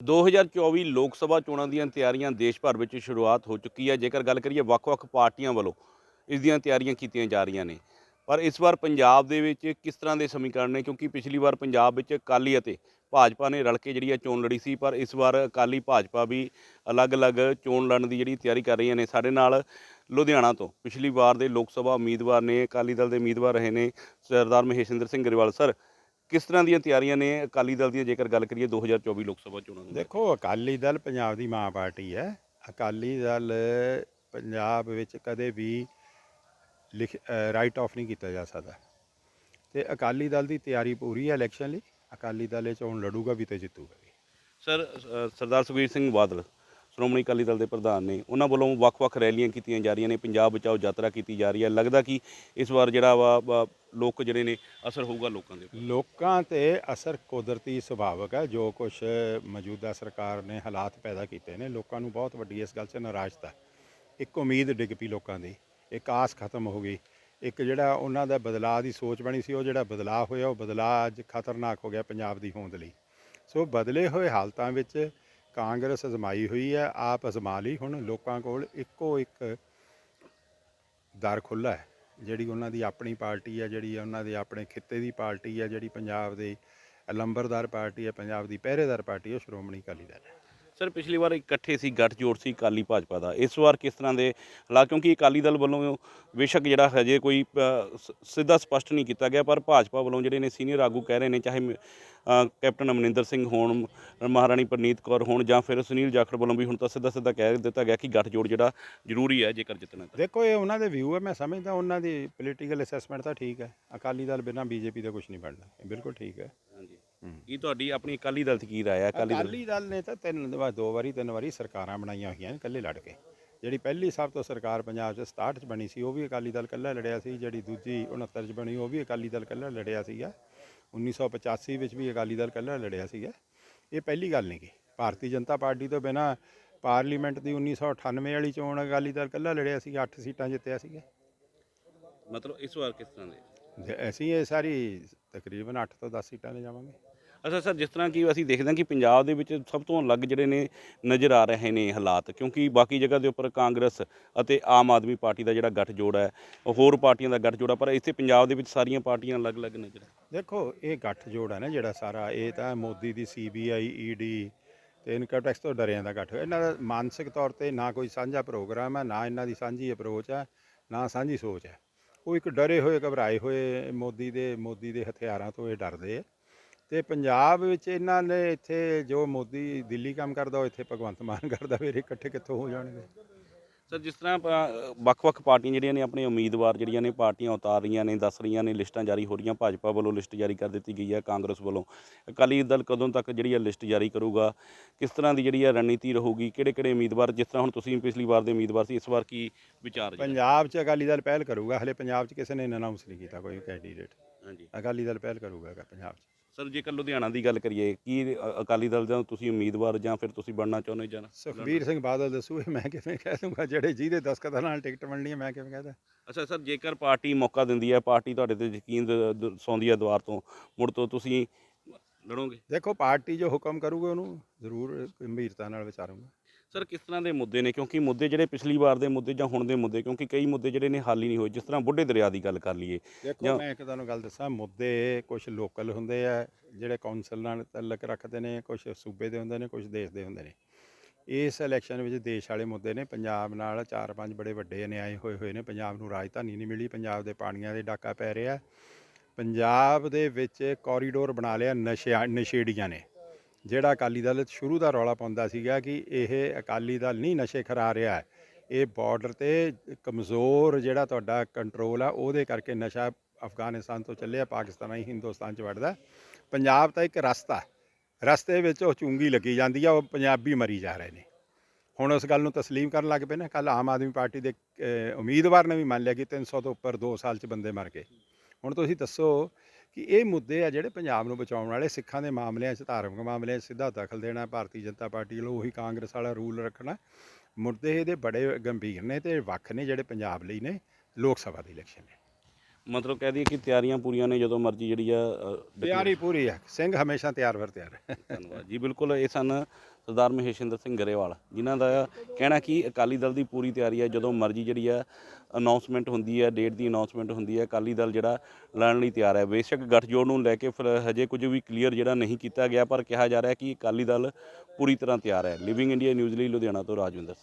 2024 ਲੋਕ ਸਭਾ ਚੋਣਾਂ ਦੀਆਂ ਤਿਆਰੀਆਂ ਦੇਸ਼ ਭਰ ਵਿੱਚ ਸ਼ੁਰੂਆਤ ਹੋ ਚੁੱਕੀ ਹੈ। ਜੇਕਰ ਗੱਲ ਕਰੀਏ ਵੱਖ-ਵੱਖ ਪਾਰਟੀਆਂ ਵੱਲੋਂ ਇਸ ਦੀਆਂ ਤਿਆਰੀਆਂ ਕੀਤੀਆਂ ਜਾ ਰਹੀਆਂ ਨੇ। ਪਰ ਇਸ ਵਾਰ ਪੰਜਾਬ ਦੇ ਵਿੱਚ ਕਿਸ ਤਰ੍ਹਾਂ ਦੇ ਸਮੀਕਰਨ ਨੇ? ਕਿਉਂਕਿ ਪਿਛਲੀ ਵਾਰ ਪੰਜਾਬ ਵਿੱਚ ਅਕਾਲੀ ਅਤੇ ਭਾਜਪਾ ਨੇ ਰਲ ਕੇ ਜਿਹੜੀ ਹੈ ਚੋਣ ਲੜੀ ਸੀ, ਪਰ ਇਸ ਵਾਰ ਅਕਾਲੀ ਭਾਜਪਾ ਵੀ ਅਲੱਗ-ਅਲੱਗ ਚੋਣ ਲੜਨ ਦੀ ਜਿਹੜੀ ਤਿਆਰੀ ਕਰ ਰਹੀਆਂ ਨੇ। ਸਾਡੇ ਨਾਲ ਲੁਧਿਆਣਾ ਤੋਂ ਪਿਛਲੀ ਵਾਰ ਦੇ ਲੋਕ ਸਭਾ ਉਮੀਦਵਾਰ ਨੇ, ਅਕਾਲੀ ਦਲ ਦੇ ਉਮੀਦਵਾਰ ਰਹੇ ਨੇ ਸਰਦਾਰ ਮਹੇਸ਼ਿੰਦਰ ਸਿੰਘ ਗਰੇਵਾਲ। ਸਰ ਕਿਸ ਤਰ੍ਹਾਂ ਦੀਆਂ ਤਿਆਰੀਆਂ ਨੇ? ਅਕਾਲੀ ਦਲ ਦੀਆਂ ਜੇਕਰ ਗੱਲ ਕਰੀਏ 2024 ਲੋਕ ਸਭਾ ਚੋਣਾਂ ਦੀ ਦੇਖੋ ਅਕਾਲੀ ਦਲ ਪੰਜਾਬ ਦੀ ਮਾਂ ਪਾਰਟੀ ਹੈ। ਅਕਾਲੀ ਦਲ ਪੰਜਾਬ ਵਿੱਚ ਕਦੇ ਵੀ ਲਿਖ ਰਾਈਟ ਆਫ ਨਹੀਂ ਕੀਤਾ ਜਾ ਸਕਦਾ। ਤੇ ਅਕਾਲੀ ਦਲ ਦੀ ਤਿਆਰੀ ਪੂਰੀ ਹੈ ਇਲੈਕਸ਼ਨ ਲਈ। ਅਕਾਲੀ ਦਲ ਇਹ ਚੋਣ ਲੜੂਗਾ ਵੀ ਤੇ ਜਿੱਤੂਗਾ ਵੀ। ਸਰ ਸਰਦਾਰ ਸੁਖਬੀਰ ਸਿੰਘ ਬਾਦਲ ਸ਼੍ਰੋਮਣੀ ਅਕਾਲੀ ਦਲ ਦੇ ਪ੍ਰਧਾਨ ਨੇ ਉਹਨਾਂ ਵੱਲੋਂ ਵੱਖ-ਵੱਖ ਰੈਲੀਆਂ ਕੀਤੀਆਂ ਜਾ ਰਹੀਆਂ ਨੇ। ਪੰਜਾਬ ਬਚਾਓ ਯਾਤਰਾ ਕੀਤੀ ਜਾ ਰਹੀ ਹੈ। ਲੱਗਦਾ ਕਿ ਇਸ ਵਾਰ ਜਿਹੜਾ ਵਾ ਲੋਕ ਜਿਹੜੇ ਨੇ ਅਸਰ ਹੋਊਗਾ ਲੋਕਾਂ ਦੇ ਉੱਪਰ। ਲੋਕਾਂ ਤੇ ਅਸਰ ਕੁਦਰਤੀ ਸੁਭਾਵਕ ਹੈ, ਜੋ ਕੁਝ ਮੌਜੂਦਾ ਸਰਕਾਰ ਨੇ ਹਾਲਾਤ ਪੈਦਾ ਕੀਤੇ ਨੇ। ਲੋਕਾਂ ਨੂੰ ਬਹੁਤ ਵੱਡੀ ਇਸ ਗੱਲ 'ਚ ਨਿਰਾਸ਼ਤਾ ਇੱਕ ਉਮੀਦ ਡਿੱਗ ਪਈ ਲੋਕਾਂ ਦੀ, ਇੱਕ ਆਸ ਖਤਮ ਹੋ ਗਈ। ਇੱਕ ਜਿਹੜਾ ਉਹਨਾਂ ਦਾ ਬਦਲਾਅ ਦੀ ਸੋਚ ਬਣੀ ਸੀ, ਉਹ ਜਿਹੜਾ ਬਦਲਾਅ ਹੋਇਆ, ਉਹ ਬਦਲਾਅ ਅੱਜ ਖਤਰਨਾਕ ਹੋ ਗਿਆ ਪੰਜਾਬ ਦੀ ਹੋਂਦ ਲਈ। ਸੋ ਬਦਲੇ ਹੋਏ ਹਾਲਤਾਂ ਵਿੱਚ ਕਾਂਗਰਸ ਅਜ਼ਮਾਈ ਹੋਈ ਹੈ, ਆਪ ਅਜ਼ਮਾ ਲਈ ਹੁਣ ਲੋਕਾਂ ਕੋਲ ਇੱਕੋ ਇੱਕ ਦਰ ਖੁੱਲ੍ਹਾ ਹੈ, ਜਿਹੜੀ ਉਹਨਾਂ ਦੀ ਆਪਣੀ ਪਾਰਟੀ ਹੈ, ਜਿਹੜੀ ਉਹਨਾਂ ਦੇ ਆਪਣੇ ਖਿੱਤੇ ਦੀ ਪਾਰਟੀ ਹੈ, ਜਿਹੜੀ ਪੰਜਾਬ ਦੇ ਲੰਬਰਦਾਰ ਪਾਰਟੀ ਹੈ, ਪੰਜਾਬ ਦੀ ਪਹਿਰੇਦਾਰ ਪਾਰਟੀ ਹੈ, ਉਹ ਸ਼੍ਰੋਮਣੀ ਅਕਾਲੀ ਦਲ ਹੈ। ਸਰ ਪਿਛਲੀ ਵਾਰ ਇਕੱਠੇ ਸੀ ਗੱਠਜੋੜ ਸੀ ਅਕਾਲੀ ਭਾਜਪਾ ਦਾ। ਇਸ ਵਾਰ ਕਿਸ ਤਰ੍ਹਾਂ ਦੇ ਹਾਲਾਤ? ਕਿਉਂਕਿ ਅਕਾਲੀ ਦਲ ਵੱਲੋਂ ਬੇਸ਼ੱਕ ਜਿਹੜਾ ਹਜੇ ਕੋਈ ਸਿੱਧਾ ਸਪਸ਼ਟ ਨਹੀਂ ਕੀਤਾ ਗਿਆ ਪਰ ਭਾਜਪਾ ਵੱਲੋਂ ਜਿਹੜੇ ਨੇ ਸੀਨੀਅਰ ਆਗੂ ਕਹਿ ਰਹੇ ਨੇ ਚਾਹੇ ਕੈਪਟਨ ਅਮਰਿੰਦਰ ਸਿੰਘ ਹੋਣ ਮਹਾਰਾਣੀ ਪ੍ਰਨੀਤ ਕੌਰ ਹੋਣ ਜਾਂ ਫਿਰ ਸੁਨੀਲ ਜਾਖੜ ਵੱਲੋਂ ਵੀ ਹੁਣ ਤਾਂ ਸਿੱਧਾ ਸਿੱਧਾ ਕਹਿ ਦਿੱਤਾ ਗਿਆ ਕਿ ਗੱਠਜੋੜ ਜਿਹੜਾ ਜ਼ਰੂਰੀ ਹੈ ਜੇਕਰ ਜਿੱਤਣਾ ਤਾਂ। ਦੇਖੋ ਇਹ ਉਹਨਾਂ ਦੇ ਵਿਊ ਹੈ ਮੈਂ ਸਮਝਦਾ ਉਹਨਾਂ ਦੀ ਪੋਲੀਟੀਕਲ ਅਸੈਸਮੈਂਟ ਤਾਂ ਠੀਕ ਹੈ। ਅਕਾਲੀ ਦਲ ਬਿਨਾਂ ਬੀਜੇਪੀ ਦਾ ਕੁਝ ਨਹੀਂ ਬਣਨਾ ਇਹ ਬਿਲਕੁਲ ਠੀਕ ਹੈ। ਹਾਂਜੀ। ਹੂੰ। ਕੀ ਤੁਹਾਡੀ ਆਪਣੀ ਅਕਾਲੀ ਦਲ ਤੇ ਕੀ ਰਾਏ ਹੈ ਅਕਾਲੀ ਦਲ ਅਕਾਲੀ ਦਲ ਨੇ ਤਾਂ ਤਿੰਨ ਵਾਰ ਦੋ ਵਾਰੀ ਤਿੰਨ ਵਾਰੀ ਸਰਕਾਰਾਂ ਬਣਾਈਆਂ ਹੋਈਆਂ ਨੇ ਇਕੱਲੇ ਲੜ ਕੇ। ਜਿਹੜੀ ਪਹਿਲੀ ਸਭ ਤੋਂ ਸਰਕਾਰ ਪੰਜਾਬ 'ਚ 67 'ਚ ਬਣੀ ਸੀ ਉਹ ਵੀ ਅਕਾਲੀ ਦਲ ਇਕੱਲਾ ਲੜਿਆ ਸੀ। ਜਿਹੜੀ ਦੂਜੀ 69 'ਚ ਬਣੀ ਉਹ ਵੀ ਅਕਾਲੀ ਦਲ ਇਕੱਲਾ ਲੜਿਆ ਸੀਗਾ। 1985 ਵਿੱਚ ਵੀ ਅਕਾਲੀ ਦਲ ਇਕੱਲਾ ਲੜਿਆ ਸੀਗਾ। ਇਹ ਪਹਿਲੀ ਗੱਲ ਨਹੀਂ ਗੀ ਭਾਰਤੀ ਜਨਤਾ ਪਾਰਟੀ ਤੋਂ ਬਿਨਾ ਪਾਰਲੀਮੈਂਟ ਦੀ 1998 ਵਾਲੀ ਚੋਣ ਅਕਾਲੀ ਦਲ ਇਕੱਲਾ ਲੜਿਆ ਸੀ 8 ਸੀਟਾਂ ਜਿੱਤਿਆ ਸੀਗਾ। ਮਤਲਬ ਇਸ ਵਾਰ ਕਿਸ ਤਰ੍ਹਾਂ ਦੇ? ਅਸੀਂ ਇਹ ਸਾਰੀ ਤਕਰੀਬਨ 8 ਤੋਂ 10 ਸੀਟਾਂ ਲੈ ਜਾਵਾਂਗੇ। ਅੱਛਾ, ਸਰ, ਜਿਸ ਤਰ੍ਹਾਂ ਕਿ ਅਸੀਂ ਦੇਖਦੇ ਹਾਂ ਕਿ ਪੰਜਾਬ ਦੇ ਵਿੱਚ ਸਭ ਤੋਂ ਅਲੱਗ ਜਿਹੜੇ ਨੇ ਨਜ਼ਰ ਆ ਰਹੇ ਨੇ ਹਾਲਾਤ, ਕਿਉਂਕਿ ਬਾਕੀ ਜਗ੍ਹਾ ਦੇ ਉੱਪਰ ਕਾਂਗਰਸ ਅਤੇ ਆਮ ਆਦਮੀ ਪਾਰਟੀ ਦਾ ਜਿਹੜਾ ਗੱਠਜੋੜ ਹੈ ਉਹ ਹੋਰ ਪਾਰਟੀਆਂ ਦਾ ਗੱਠਜੋੜ ਹੈ, ਪਰ ਇੱਥੇ ਪੰਜਾਬ ਦੇ ਵਿੱਚ ਸਾਰੀਆਂ ਪਾਰਟੀਆਂ ਅਲੱਗ-ਅਲੱਗ ਨਜ਼ਰ ਹੈ ਦੇਖੋ, ਇਹ ਗੱਠਜੋੜ ਹੈ ਨਾ ਜਿਹੜਾ ਸਾਰਾ, ਇਹ ਤਾਂ ਮੋਦੀ ਦੀ ਸੀਬੀਆਈ ਈਡੀ ਤੇ ਇਨਕਮ ਟੈਕਸ ਤੋਂ ਡਰਿਆਂ ਦਾ ਗੱਠ ਇਹਨਾਂ ਦਾ ਮਾਨਸਿਕ ਤੌਰ ਤੇ ਨਾ ਕੋਈ ਸਾਂਝਾ ਪ੍ਰੋਗਰਾਮ ਹੈ, ਨਾ ਇਹਨਾਂ ਦੀ ਸਾਂਝੀ ਅਪਰੋਚ ਹੈ, ਨਾ ਸਾਂਝੀ ਸੋਚ ਹੈ। ਉਹ ਇੱਕ ਡਰੇ ਹੋਏ, ਘਬਰਾਏ ਹੋਏ ਮੋਦੀ ਦੇ ਮੋਦੀ ਦੇ ਹਥਿਆਰਾਂ ਤੋਂ ਇਹ ਡਰਦੇ ਆ। ਤੇ ਪੰਜਾਬ ਵਿੱਚ ਇਹਨਾਂ ਨੇ ਇੱਥੇ ਜੋ ਮੋਦੀ ਦਿੱਲੀ ਕੰਮ ਕਰਦਾ ਉਹ ਇੱਥੇ ਭਗਵੰਤ ਮਾਨ ਕਰਦਾ ਫਿਰ ਇਕੱਠੇ ਕਿੱਥੋਂ ਹੋ ਜਾਣਗੇ? ਸਰ ਜਿਸ ਤਰ੍ਹਾਂ ਆਪਾਂ, ਵੱਖ-ਵੱਖ ਪਾਰਟੀਆਂ ਜਿਹੜੀਆਂ ਨੇ ਆਪਣੇ ਉਮੀਦਵਾਰ ਜਿਹੜੀਆਂ ਨੇ ਪਾਰਟੀਆਂ ਉਤਾਰ ਰਹੀਆਂ ਨੇ ਦੱਸ ਰਹੀਆਂ ਨੇ ਲਿਸਟਾਂ ਜਾਰੀ ਹੋ ਰਹੀਆਂ ਭਾਜਪਾ ਵੱਲੋਂ ਲਿਸਟ ਜਾਰੀ ਕਰ ਦਿੱਤੀ ਗਈ ਹੈ ਕਾਂਗਰਸ ਵੱਲੋਂ। ਅਕਾਲੀ ਦਲ ਕਦੋਂ ਤੱਕ ਜਿਹੜੀ ਹੈ ਲਿਸਟ ਜਾਰੀ ਕਰੂਗਾ? ਕਿਸ ਤਰ੍ਹਾਂ ਦੀ ਜਿਹੜੀ ਹੈ ਰਣਨੀਤੀ ਰਹੂਗੀ? ਕਿਹੜੇ-ਕਿਹੜੇ ਉਮੀਦਵਾਰ ਜਿਸ ਤਰ੍ਹਾਂ ਹੁਣ ਤੁਸੀਂ ਪਿਛਲੀ ਵਾਰ ਦੇ ਉਮੀਦਵਾਰ ਸੀ ਇਸ ਵਾਰ ਕੀ ਵਿਚਾਰ ਜੀ ਪੰਜਾਬ 'ਚ ਅਕਾਲੀ ਦਲ ਪਹਿਲ ਕਰੂਗਾ ਹਲੇ ਪੰਜਾਬ 'ਚ ਕਿਸੇ ਨੇ ਅਨਾਉਂਸ ਨਹੀਂ ਕੀਤਾ ਕੋਈ ਕੈਂਡੀਡੇਟ ਹਾਂਜੀ। ਅਕਾਲੀ ਦਲ ਪਹਿਲ ਕਰੂਗਾ ਪੰਜਾਬ 'ਚ। ਸਰ ਜੇਕਰ ਲੁਧਿਆਣਾ ਦੀ ਗੱਲ ਕਰੀਏ ਕੀ ਅਕਾਲੀ ਦਲ ਦਾ ਤੁਸੀਂ ਉਮੀਦਵਾਰ ਜਾਂ ਫਿਰ ਤੁਸੀਂ ਬਣਨਾ ਚਾਹੁੰਦੇ ਜਾਂ ਸੁਖਬੀਰ ਸਿੰਘ ਬਾਦਲ ਦੱਸੂ ਇਹ ਮੈਂ ਕਿਵੇਂ ਕਹਿ ਦੂੰਗਾ ਜਿਹੜੇ ਜਿਹਦੇ ਦਸਤਖਤਾਂ ਨਾਲ ਟਿਕਟ ਮਿਲਣੀ ਹੈ ਮੈਂ ਕਿਵੇਂ ਕਹਦਾ ਅੱਛਾ ਸਰ ਜੇਕਰ ਪਾਰਟੀ ਮੌਕਾ ਦਿੰਦੀ ਹੈ ਪਾਰਟੀ ਤੁਹਾਡੇ ਤੇ ਯਕੀਨ ਸੌਂਦੀ ਹੈ ਦੁਆਰ ਤੋਂ ਮੁੜ ਤੋਂ ਤੁਸੀਂ ਲੜੋਗੇ? ਦੇਖੋ ਪਾਰਟੀ ਜੋ ਹੁਕਮ ਕਰੂਗੇ ਉਹਨੂੰ ਜ਼ਰੂਰ ਗੰਭੀਰਤਾ ਨਾਲ ਵਿਚਾਰੂੰਗਾ। ਸਰ ਕਿਸ ਤਰ੍ਹਾਂ ਦੇ ਮੁੱਦੇ ਨੇ? ਕਿਉਂਕਿ ਮੁੱਦੇ ਜਿਹੜੇ ਪਿਛਲੀ ਵਾਰ ਦੇ ਮੁੱਦੇ ਜਾਂ ਹੁਣ ਦੇ ਮੁੱਦੇ ਕਿਉਂਕਿ ਕਈ ਮੁੱਦੇ ਜਿਹੜੇ ਨੇ ਹੱਲ ਹੀ ਨਹੀਂ ਹੋਏ। ਜਿਸ ਤਰ੍ਹਾਂ ਬੁੱਢੇ ਦਰਿਆ ਦੀ ਗੱਲ ਕਰ ਲਈਏ ਦੇਖੋ ਮੈਂ ਇੱਕ ਤੁਹਾਨੂੰ ਗੱਲ ਦੱਸਾਂ ਮੁੱਦੇ ਕੁਝ ਲੋਕਲ ਹੁੰਦੇ ਆ ਜਿਹੜੇ ਕੌਂਸਲ ਨਾਲ ਤਾਲੁਕ ਰੱਖਦੇ ਨੇ ਕੁਝ ਸੂਬੇ ਦੇ ਹੁੰਦੇ ਨੇ ਕੁਝ ਦੇਸ਼ ਦੇ ਹੁੰਦੇ ਨੇ। ਇਸ ਇਲੈਕਸ਼ਨ ਵਿੱਚ ਦੇਸ਼ ਵਾਲੇ ਮੁੱਦੇ ਨੇ ਪੰਜਾਬ ਨਾਲ ਚਾਰ ਪੰਜ ਬੜੇ ਵੱਡੇ ਅਨਿਆਏ ਹੋਏ ਹੋਏ ਨੇ। ਪੰਜਾਬ ਨੂੰ ਰਾਜਧਾਨੀ ਨਹੀਂ ਮਿਲੀ ਪੰਜਾਬ ਦੇ ਪਾਣੀਆਂ ਦੇ ਡਾਕਾ ਪੈ ਰਿਹਾ। ਪੰਜਾਬ ਦੇ ਵਿੱਚ ਕੋਰੀਡੋਰ ਬਣਾ ਲਿਆ ਨਸ਼ਿਆਂ ਨਸ਼ੇੜੀਆਂ ਨੇ। ਜਿਹੜਾ ਅਕਾਲੀ ਦਲ ਸ਼ੁਰੂ ਦਾ ਰੌਲਾ ਪਾਉਂਦਾ ਸੀਗਾ ਕਿ ਇਹ ਅਕਾਲੀ ਦਲ ਨਹੀਂ ਨਸ਼ੇ ਖਰਾ ਰਿਹਾ ਹੈ, ਇਹ ਬਾਰਡਰ ਤੇ ਕਮਜ਼ੋਰ ਜਿਹੜਾ ਤੁਹਾਡਾ ਕੰਟਰੋਲ ਆ, ਉਹਦੇ ਕਰਕੇ ਨਸ਼ਾ ਅਫਗਾਨਿਸਤਾਨ ਤੋਂ ਚੱਲਿਆ, ਪਾਕਿਸਤਾਨ ਹੀ ਹਿੰਦੁਸਤਾਨ ਚ ਵੜਦਾ ਪੰਜਾਬ ਤਾਂ ਇੱਕ ਰਸਤਾ ਰਸਤੇ ਵਿੱਚ ਉਹ ਚੁੰਗੀ ਲੱਗੀ ਜਾਂਦੀ ਆ, ਉਹ ਪੰਜਾਬੀ ਮਰੀ ਜਾ ਰਹੇ ਨੇ। ਹੁਣ ਉਸ ਗੱਲ ਨੂੰ ਤਸਲੀਮ ਕਰਨ ਲੱਗ ਪਏ ਨੇ ਕੱਲ ਆਮ ਆਦਮੀ ਪਾਰਟੀ ਦੇ ਉਮੀਦਵਾਰ ਨੇ ਵੀ ਮੰਨ ਲਿਆ ਕਿ 300 ਤੋਂ ਉੱਪਰ 2 ਸਾਲ ਚ ਬੰਦੇ ਮਰ ਗਏ। ਹੁਣ ਤੁਸੀਂ ਦੱਸੋ ਕਿ ਇਹ ਮੁੱਦੇ ਆ ਜਿਹੜੇ ਪੰਜਾਬ ਨੂੰ ਬਚਾਉਣ ਵਾਲੇ ਸਿੱਖਾਂ ਦੇ ਮਾਮਲਿਆਂ 'ਚ ਧਾਰਮਿਕ ਮਾਮਲਿਆਂ 'ਚ ਸਿੱਧਾ ਦਖਲ ਦੇਣਾ ਭਾਰਤੀ ਜਨਤਾ ਪਾਰਟੀ ਵੱਲੋਂ ਉਹੀ ਕਾਂਗਰਸ ਵਾਲਾ ਰੂਲ ਰੱਖਣਾ ਮੁੱਦੇ ਇਹਦੇ ਬੜੇ ਗੰਭੀਰ ਨੇ ਤੇ ਵੱਖ ਨੇ ਜਿਹੜੇ ਪੰਜਾਬ ਲਈ ਨੇ ਲੋਕ ਸਭਾ ਦੀ ਇਲੈਕਸ਼ਨ ਨੇ। ਮਤਲਬ ਕਹਿ ਦਈਏ ਕਿ ਤਿਆਰੀਆਂ ਪੂਰੀਆਂ ਨੇ ਜਦੋਂ ਮਰਜ਼ੀ ਜਿਹੜੀ ਆ ਤਿਆਰੀ ਪੂਰੀ ਹੈ ਸਿੰਘ ਹਮੇਸ਼ਾ ਤਿਆਰ ਫਿਰ ਤਿਆਰ। ਹੈ ਧੰਨਵਾਦ ਜੀ ਬਿਲਕੁਲ ਇਹ ਸਨ ਸਰਦਾਰ ਮਹੇਸ਼ਿੰਦਰ ਸਿੰਘ ਗਰੇਵਾਲ, ਜਿਨ੍ਹਾਂ ਦਾ ਕਹਿਣਾ ਕਿ ਅਕਾਲੀ ਦਲ ਦੀ ਪੂਰੀ ਤਿਆਰੀ ਹੈ, ਜਦੋਂ ਮਰਜ਼ੀ ਜਿਹੜੀ ਆ ਅਨਾਉਂਸਮੈਂਟ ਹੁੰਦੀ ਹੈ ਡੇਟ ਦੀ ਅਨਾਉਂਸਮੈਂਟ ਹੁੰਦੀ ਹੈ, ਅਕਾਲੀ ਦਲ ਜਿਹੜਾ ਲੜਨ ਲਈ ਤਿਆਰ ਹੈ। ਬੇਸ਼ੱਕ ਗੱਠਜੋੜ ਨੂੰ ਲੈ ਕੇ ਫਿਰ ਹਜੇ ਕੁਝ ਵੀ ਕਲੀਅਰ ਜਿਹੜਾ ਨਹੀਂ ਕੀਤਾ ਗਿਆ, ਪਰ ਕਿਹਾ ਜਾ ਰਿਹਾ ਕਿ ਅਕਾਲੀ ਦਲ ਪੂਰੀ ਤਰ੍ਹਾਂ ਤਿਆਰ ਹੈ। ਲਿਵਿੰਗ ਇੰਡੀਆ ਨਿਊਜ਼ ਲਈ ਲੁਧਿਆਣਾ ਤੋਂ ਰਾਜਵਿੰਦਰ ਸਿੰਘ।